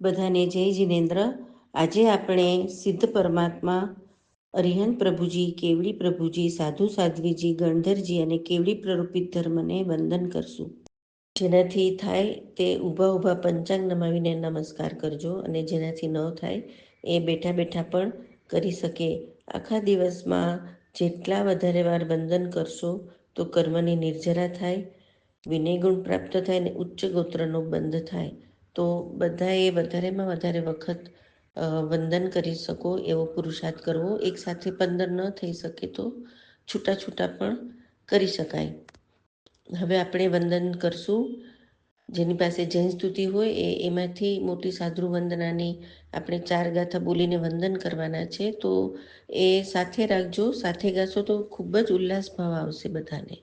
બધાને જય જિનેન્દ્ર. આજે આપણે સિદ્ધ પરમાત્મા અરિહન પ્રભુજી, કેવડી પ્રભુજી, સાધુ સાધ્વીજી, ગણધરજી અને કેવડી પ્રરૂપિત ધર્મને વંદન કરશું. જેનાથી થાય તે ઊભા ઊભા પંચાંગ નમાવીને નમસ્કાર કરજો અને જેનાથી ન થાય એ બેઠા બેઠા પણ કરી શકે. આખા દિવસમાં જેટલા વધારે વાર વંદન કરશો તો કર્મની નિર્જરા થાય વિનય ગુણ પ્રાપ્ત થાય અને ઉચ્ચ ગોત્રનો બંધ થાય. તો બધાએ વધારેમાં વધારે વખત વંદન કરી શકો એવો પુરુષાર્થ કરવો. એકસાથે પંદર ન થઈ શકે તો છૂટા છૂટા પણ કરી શકાય. હવે આપણે વંદન કરશું. જેની પાસે જૈન સ્તુતિ હોય એ, એમાંથી મોટી સાધુ વંદનાની આપણે ચાર ગાથા બોલીને વંદન કરવાના છે. તો એ સાથે રાખજો. સાથે ગાશો તો ખૂબ જ ઉલ્લાસ ભાવ આવશે બધાને નમો અનંત ચોવીસી ઋષભાધિક મહાવીર આરજ ક્ષેત્રમાં ગાલી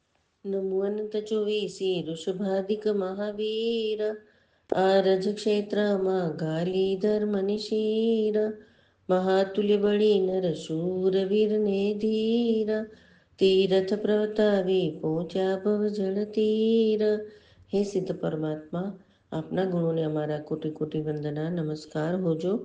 ધર્મની શીર મહાતુલ્ય બળી નર શૂરવીર ને ધીર તીરથ પ્રતાવી પહોંચ્યા ભવ જળ તીર હે સિદ્ધ પરમાત્મા આપના ગુણોને અમારા કોટી કોટી વંદના નમસ્કાર હોજો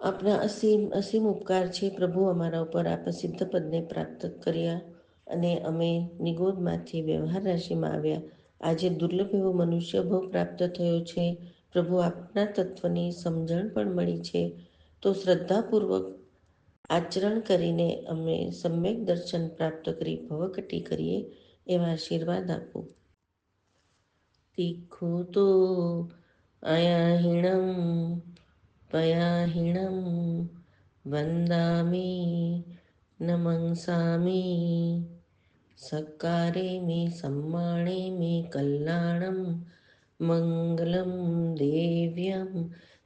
આપના અસીમ અસીમ ઉપકાર છે પ્રભુ અમારા ઉપર આપ સિદ્ધ પદને પ્રાપ્ત કર્યા અને અમે નિગોદમાંથી વ્યવહાર રાશિમાં આવ્યા. આજે દુર્લભ એવો મનુષ્ય ભોગ પ્રાપ્ત થયો છે. પ્રભુ આપના તત્વની સમજણ પણ મળી છે. તો શ્રદ્ધાપૂર્વક આચરણ કરીને અમે સમ્યક દર્શન પ્રાપ્ત કરી ભવકટી કરીએ એવા આશીર્વાદ આપો. તીખું તો અયાહીણમ પયાહીણમ, વંદામી, નમંસામી સકારે મે સમ્માણે મે કલ્યાણમ, મંગલમ, દેવ્યમ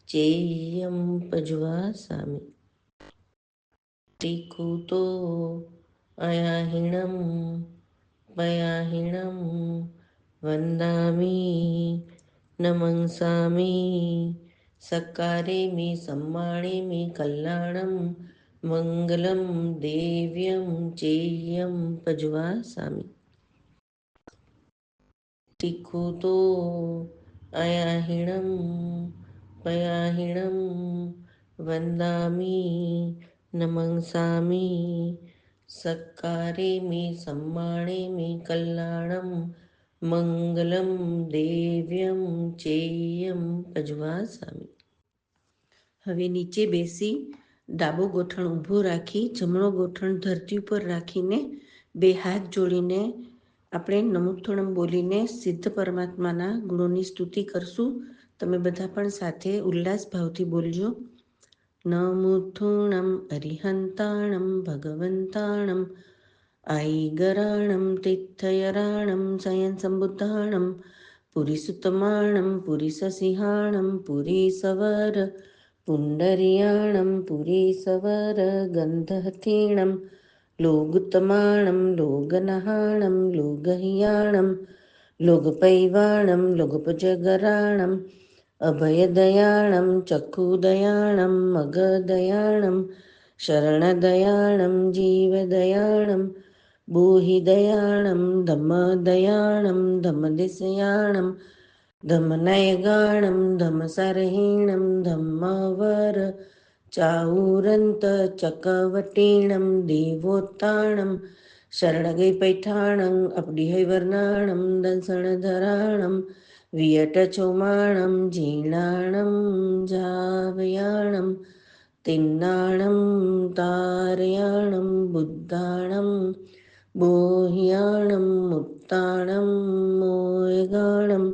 ચેયમ પજ્વાસામી તીખું તો અયાહીણમ, પયાહીણમ, વંદામી, નમંસામી સકારે મે સમ્માણે મે કલ્યાણમ મંગલમ દેવ્યમ ચેયમ પજ્વાસામી સામી તો અયાહીણમ પયાહીણમ વંદામી નમંસામી સકારે મે સમ્માણે મે કલ્યાણમ મંગલમ દેવ્યમ ચેયમ પજ્વાસામી હવે નીચે બેસી ડાબો ગોઠણ ઊભો રાખી, જમણો ગોઠણ ધરતી ઉપર રાખીને બે હાથ જોડીને આપણે નમુથુણમ બોલીને સિદ્ધ પરમાત્માના ગુણોની સ્તુતિ કરશું. તમે બધા પણ સાથે ઉલ્લાસ ભાવથી બોલજો. નમુથુણમ અરિહંતાણમ ભગવંતાણમ, આઈગરાણમ તીર્થયરાણમ સયન સંબુદ્ધાણમ પુરીસુતમાણમ, પુરીસસિંહાણમ पुण्डर्याणं पुरीसवरगन्धीणं लोगुतमाणं लोगनहाणं लो लोगपैवाणं लोगपजगराणम् अभयदयाणं चक्षुदयाणं मगदयाणं शरणदयाणं जीवदयाणं भूहिदयाणं दमदयाणं धमदिसयाणं धमनयगाणं धमसर्हिणं धम्मावर चाऊरन्तचकवटीणं देवोत्ताणं शरणगैपैठाणं अप्डिहैवर्णाणं दंसणधराणं वियटचोमाणं जीर्णाणं जावयाणं तिन्नाणं तारयाणं बुद्धाणं बोह्याणं मुत्ताणं मोयगाणं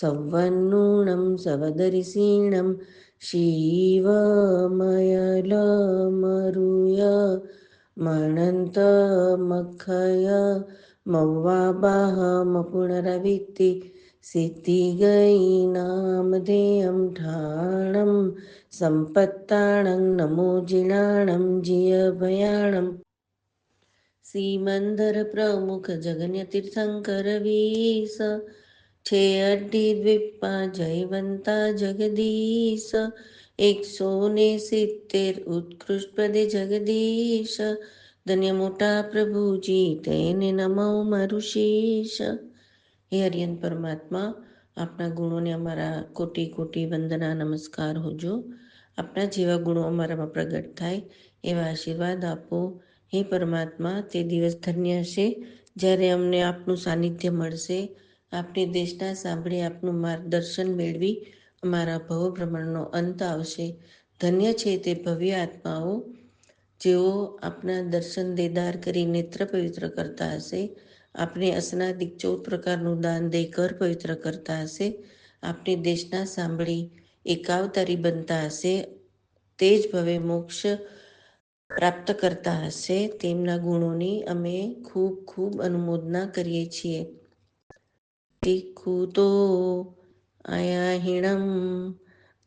सम्वन्नूणं सवदरिसीणं शिवमयलमरुय मणन्तमखय मौवाबाहमपुनरवित्ति मपुनरवित्ति सिद्धिगै ठाणं सम्पत्ताणं नमो जिणाणं जियभयाणम् श्रीमन्दरप्रमुखजगन्यतीर्थङ्करवीस છે અઢી દ્વીપમાં જયવંતા જગદીશ. એકસો ને સિત્તેર ઉત્કૃષ્ટ પદે જગદીશ. ધન્ય મોટા પ્રભુજી, તેને નમો મારું શીશ. હે હરિયન પરમાત્મા, આપના ગુણોને અમારા કોટી કોટી વંદના, નમસ્કાર હોજો. આપના જેવા ગુણો અમારામાં પ્રગટ થાય, એવા આશીર્વાદ આપો. હે પરમાત્મા, તે દિવસ ધન્ય હશે, જ્યારે અમને આપનું સાનિધ્ય મળશે. આપની દેશના સાંભળી આપનું માર્ગદર્શન મેળવી અમારા ભવ ભ્રમણનો અંત આવશે. ધન્ય છે તે ભવ્ય આત્માઓ, જેઓ આપના દર્શન દેદાર કરી નેત્ર પવિત્ર કરતા હશે. આપને અસનાદિક ચૌદ પ્રકારનું દાન દઈ કર પવિત્ર કરતા હશે. આપણે દેશના સાંભળી એકાવતારી બનતા હશે. તે જ ભવે મોક્ષ પ્રાપ્ત કરતા હશે. તેમના ગુણોની અમે ખૂબ ખૂબ અનુમોદના કરીએ છીએ. તિખુતો અયાહિણમ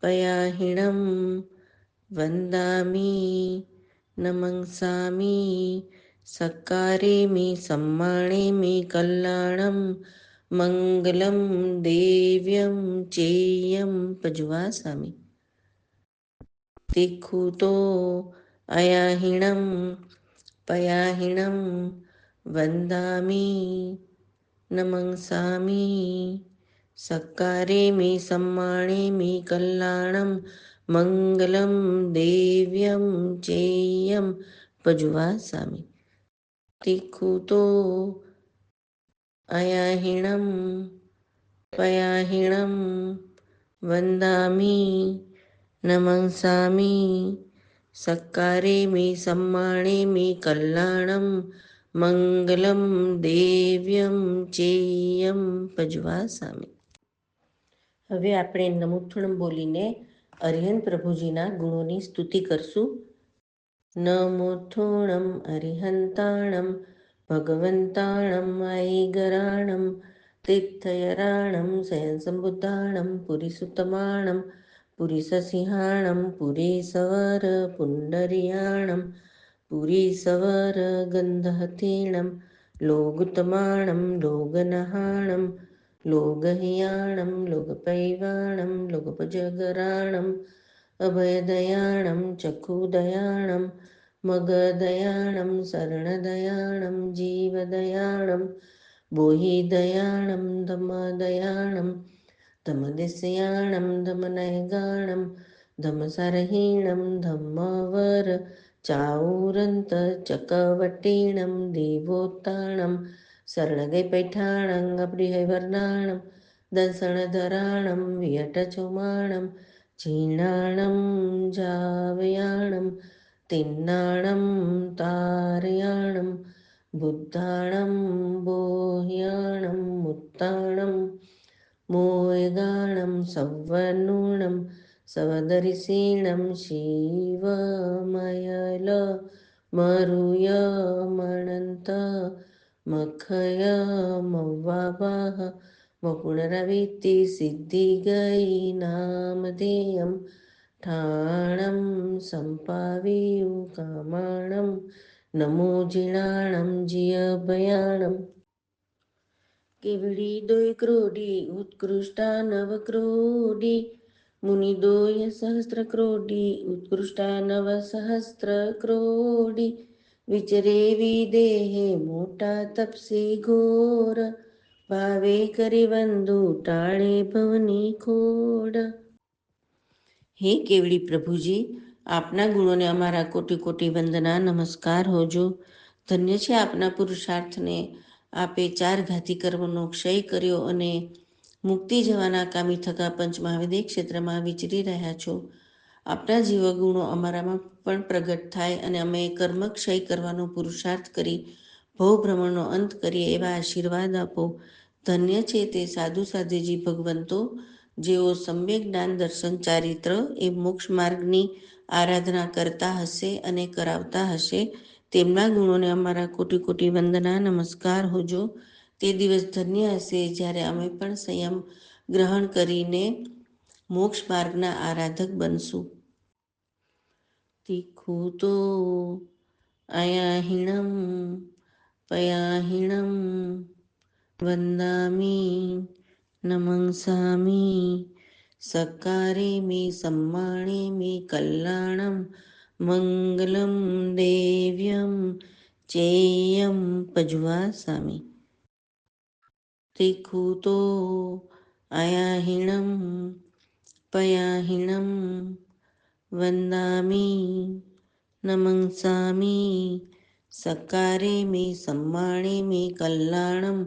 પયાહિણમ વંદામી નમંસામી સકારેમી સમ્માણેમી કલ્યાણમ મંગલમ દેવ્યમ ચેયમ પજવાસામી તિખુતો અયાહિણમ પયાહિણમ વંદામી નમંસામી સકારેમી સમ્માણેમી કલ્યાણમ. મંગલમ દેવ્યમ ચેયમ. પજવાસામી તિખુતો અયાહિણમ. પયાહિણમ. વંદામી. નમંસામી સકારેમી સમ્માણેમી કલ્યાણમ. મંગલમ દેવ્યમ ચેયમ પજવાસામી હવે આપણે નમુથુણ બોલીને અરિહન પ્રભુજીના ગુણોની સ્તુતિ કરશું। નમુથુણમ અરિહંતાણમ ભગવંતાણમ આઈગરાણમ તીર્થયરાણમ શયન સંબુદ્ધાણમ પુરીસુતમાણમ પુરીસસિંહાણમ પુરીસવર પુંડરિયાણમ પુરીસવર ગંધહતીણમ લોગુતમાણમ લોગનહાણમ લોગહિયાણમ લોગપૈવાણમ લોગપજગરાણમ અભયદયાણમ ચક્ષુદયાણમ મગદયાણમ શરણદયાણમ જીવદયાણમ બોહિદયાણમ ધમદયાણમ ધમદિસ્યાણમ ધમનયગાણમ ધમસરહીણમ ધમ્મવર ചാവൂരന്തചക്കവട്ടീണം ദീപോത്താണം ശരണകൈ പൈഠാണം അപ്രിഹൈവർണാണം ദർശനധരാണം വിയട്ടചുമാണം ചീണാണം ജാവയാണം തിന്നാണം താരയാണം ബുദ്ധാണം ബോഹ്യാണം മുത്താണം മോയഗാണം സവ്വനൂണം મરુયમણંત મખય મવ્વાવાહ વપુનરવિતિ સિદ્ધિગઈ નામધેયમ ઠાણમ સંપાવિયુ કામાણમ નમો જીણાણમ જીયભયાણમ કેવડી દોય ક્રોડી ઉત્કૃષ્ટા નવ ક્રોડી મુનિદોય સહસ્ત્ર ક્રોડી ઉત્કૃષ્ટા નવ સહસ્ત્ર ક્રોડી વિચરે વિદેહે મોટા તપસી ઘોર ભાવે કરી વંદુ ટાળે ભવની ખોડ હે કેવડી પ્રભુજી આપના ગુણોને અમારા કોટી કોટી વંદના નમસ્કાર હોજો ધન્ય છે આપના પુરુષાર્થને આપે ચાર ઘાતી કર્મનો ક્ષય કર્યો અને મુક્તિ જવાના કામી થકા પંચ મહાવિદેય ક્ષેત્રમાં વિચરી રહ્યા છો. આપણા જીવગુણો ગુણો અમારામાં પણ પ્રગટ થાય અને અમે કર્મ ક્ષય કરવાનો પુરુષાર્થ કરી ભવ ભ્રમણનો અંત કરીએ એવા આશીર્વાદ આપો. ધન્ય છે તે સાધુ સાધુજી ભગવંતો, જેઓ સમ્યક જ્ઞાન દર્શન ચારિત્ર એ મોક્ષ માર્ગની આરાધના કરતા હશે અને કરાવતા હશે. તેમના ગુણોને અમારા કોટી કોટી વંદના નમસ્કાર. હોજો તે દિવસ ધન્ય હશે જ્યારે અમે પણ સંયમ ગ્રહણ કરીને મોક્ષ માર્ગના આરાધક બનશું. તીખું તો અયાહિણમ, પયાહિણમ, વંદામી, નમંસામી, સકારે મે સમ્માણે મે કલ્યાણમ, મંગલમ દેવ્યમ, ચેયમ, પજવાસામી. तिखुतो अयाहिणं पयाहिणं वन्दामि नमंसामि सकारे मे सम्माणे मे कल्याणं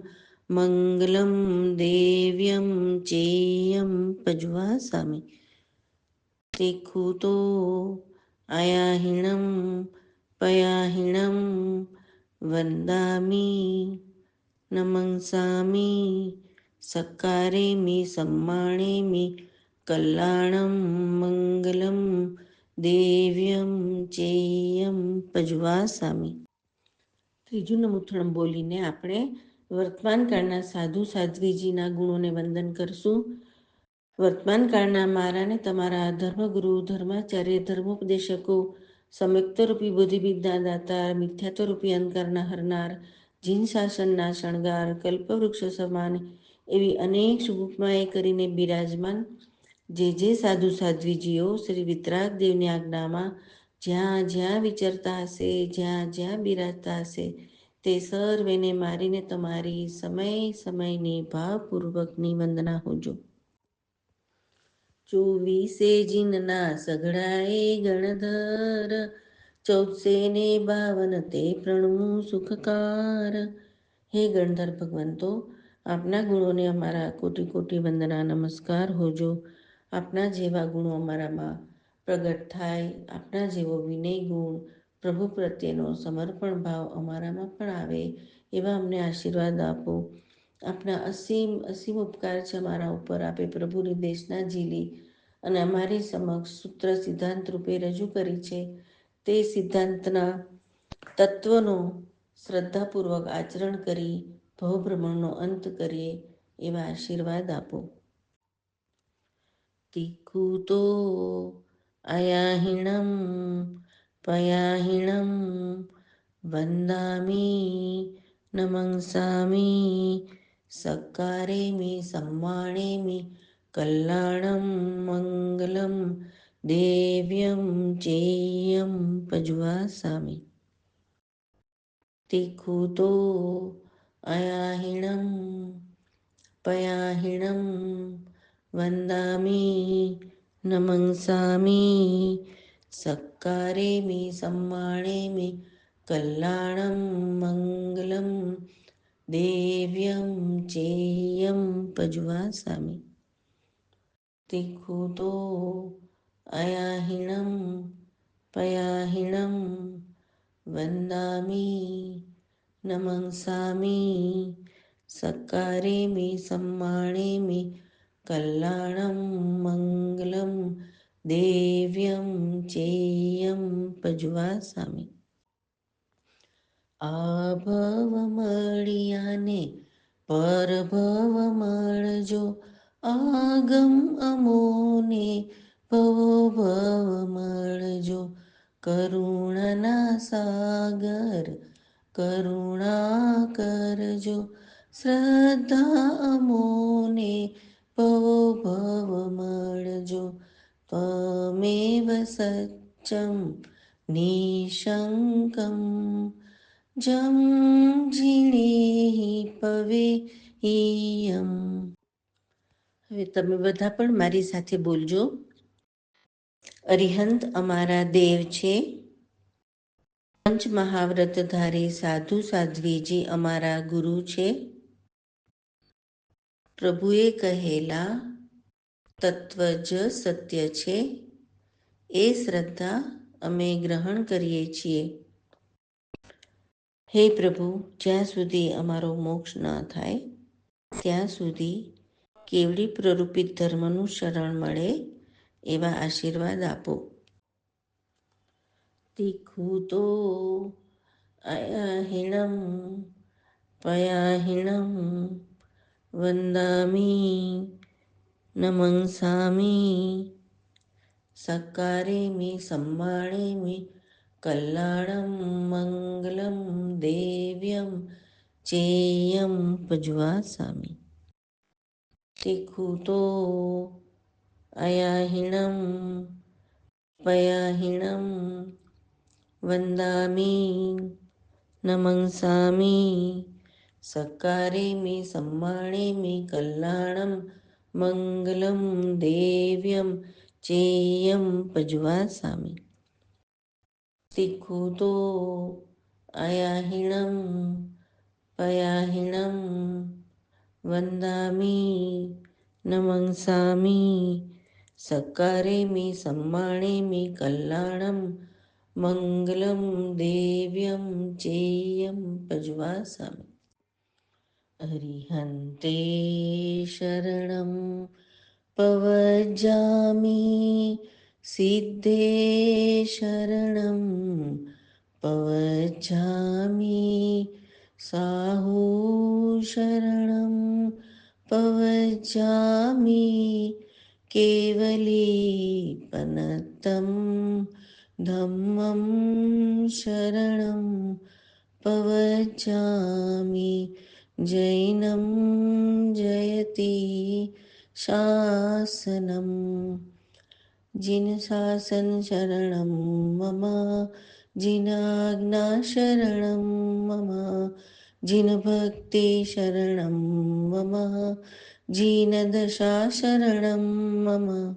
मङ्गलं देव्यं चेयं पज्वासामि तिखुतो अयाहिणं पयाहिणं वन्दामि નમંસામિ સકારેમી સમ્માણેમી કલ્યાણમ મંગલમ દેવ્યમ ચેયમ પજવાસામી ત્રીજું નમુથણમ બોલીને આપણે વર્તમાનકાળના સાધુ સાધ્વીજીના ગુણોને વંદન કરશું. વર્તમાનકાળના મારા ને તમારા ધર્મગુરુ, ધર્માચાર્ય, ધર્મોપદેશકો સમયક્તરૂપી બુદ્ધિવિદ્યા દાતા, મિથ્યાત્વરૂપી અંધકારના હરનાર જીન શાસનના શણગાર, કલ્પવૃક્ષ સમાન એવી અનેક શુભમાએ કરીને બિરાજમાન જે જે સાધુ સાધ્વીજીઓ શ્રી વિતરાગ દેવની આજ્ઞામાં જ્યાં જ્યાં વિચરતા હશે, જ્યાં જ્યાં બિરાજતા હશે, તે સર્વેને મારીને તમારી સમય સમયની ભાવપૂર્વકની વંદના હોજો. ચોવીસે જીનના સઘળાએ ગણધર ચૌદસે ને બાવન તે પ્રણવું સુખકાર હે ગણધર ભગવંતો આપના ગુણોને અમારા કોટી કોટી વંદના નમસ્કાર હોજો આપના જેવા ગુણો અમારામાં પ્રગટ થાય આપના જેવો વિનય ગુણ પ્રભુ પ્રત્યેનો સમર્પણ ભાવ અમારામાં પણ આવે એવા અમને આશીર્વાદ આપો આપના અસીમ અસીમ ઉપકાર છે અમારા ઉપર આપે પ્રભુની દેશના ઝીલી અને અમારી સમક્ષ સૂત્ર સિદ્ધાંત રૂપે રજૂ કરી છે તે સિદ્ધાંતના તત્વનો શ્રદ્ધાપૂર્વક આચરણ કરી ભવભ્રમણનો અંત કરીએ એવા આશીર્વાદ આપો તિખુતો અયાહિણમ પયાહિણમ વંદામિ નમંસામિ સકારે મે સમ્માણે મે કલ્યાણમ મંગલમ દેવ્યમ ચેયમ પજ્વાસામિ તિખુતો અયાહિણમ પયાહિણમ વંદામી નમંસામી સકારે મે સમ્માણે મે કલ્યાણમ મંગલમ દેવ્યમ ચેયમ પજ્વાસામિ તિખુતો અયાહિણમ પયાહિણમ વંદામિ નમંસામિ સકારે મે સમ્માણે મે કલ્યાણમ મંગલમ દેવ્યમ ચેયમ પજ્વાસામિ આભવ મળ્યાને પરભવ મળજો આગમ અમોને ભવ મળજો. કરુણના સાગર કરુણા કરજો. શ્રદ્ધા મોને ભવ મળજો. ત્વમેવ સચ્ચમ નિશંકમ. જમ ઝીણે પવે ઈયમ હવે તમે બધા પણ મારી સાથે બોલજો. અરિહંત અમારા દેવ છે. પંચ મહાવ્રતધારી સાધુ સાધ્વીજી અમારા ગુરુ છે. પ્રભુએ કહેલા, તત્વ જ સત્ય છે. એ શ્રદ્ધા અમે ગ્રહણ કરીએ છીએ. હે પ્રભુ, જ્યાં સુધી અમારો મોક્ષ ન થાય, ત્યાં સુધી કેવડી પ્રરૂપિત ધર્મનું શરણ મળે એવા આશીર્વાદ આપો. તીખું તો અયાહિણમ, પયાહિણમ, વંદામી, નમંસામી સકારે મે સંભાળે મે કલ્યાણમ, મંગલમ, દેવ્યમ, ચેયમ પજવા પજ્વાસામિ તિખુતો અયાહિણમ પયાહિણમ વંદામી નમંસામી સકારે મે સમ્માણે મે કલ્યાણમ મંગલમ દેવ્યમ ચેયમ પજવાસામી તિખુતો અયાહિણમ પયાહિણમ વંદામી નમંસામી સકારેમી સમ્માણેમી કલ્યાણમ મંગલમ દેવ્યમ ચેયમ પજવાસામી હરિહંતે શરણમ પવજામિ સિદ્ધે શરણમ પવજામિ સાહુ શરણમ પવજામી केवलीपनतं धम्मं शरणं पवजामि जैनं जयति शासनं। जिनशासन शरणं मम जिनाज्ञाशरणं मम जिनभक्तिशरणं मम जिनदशा शरणं मम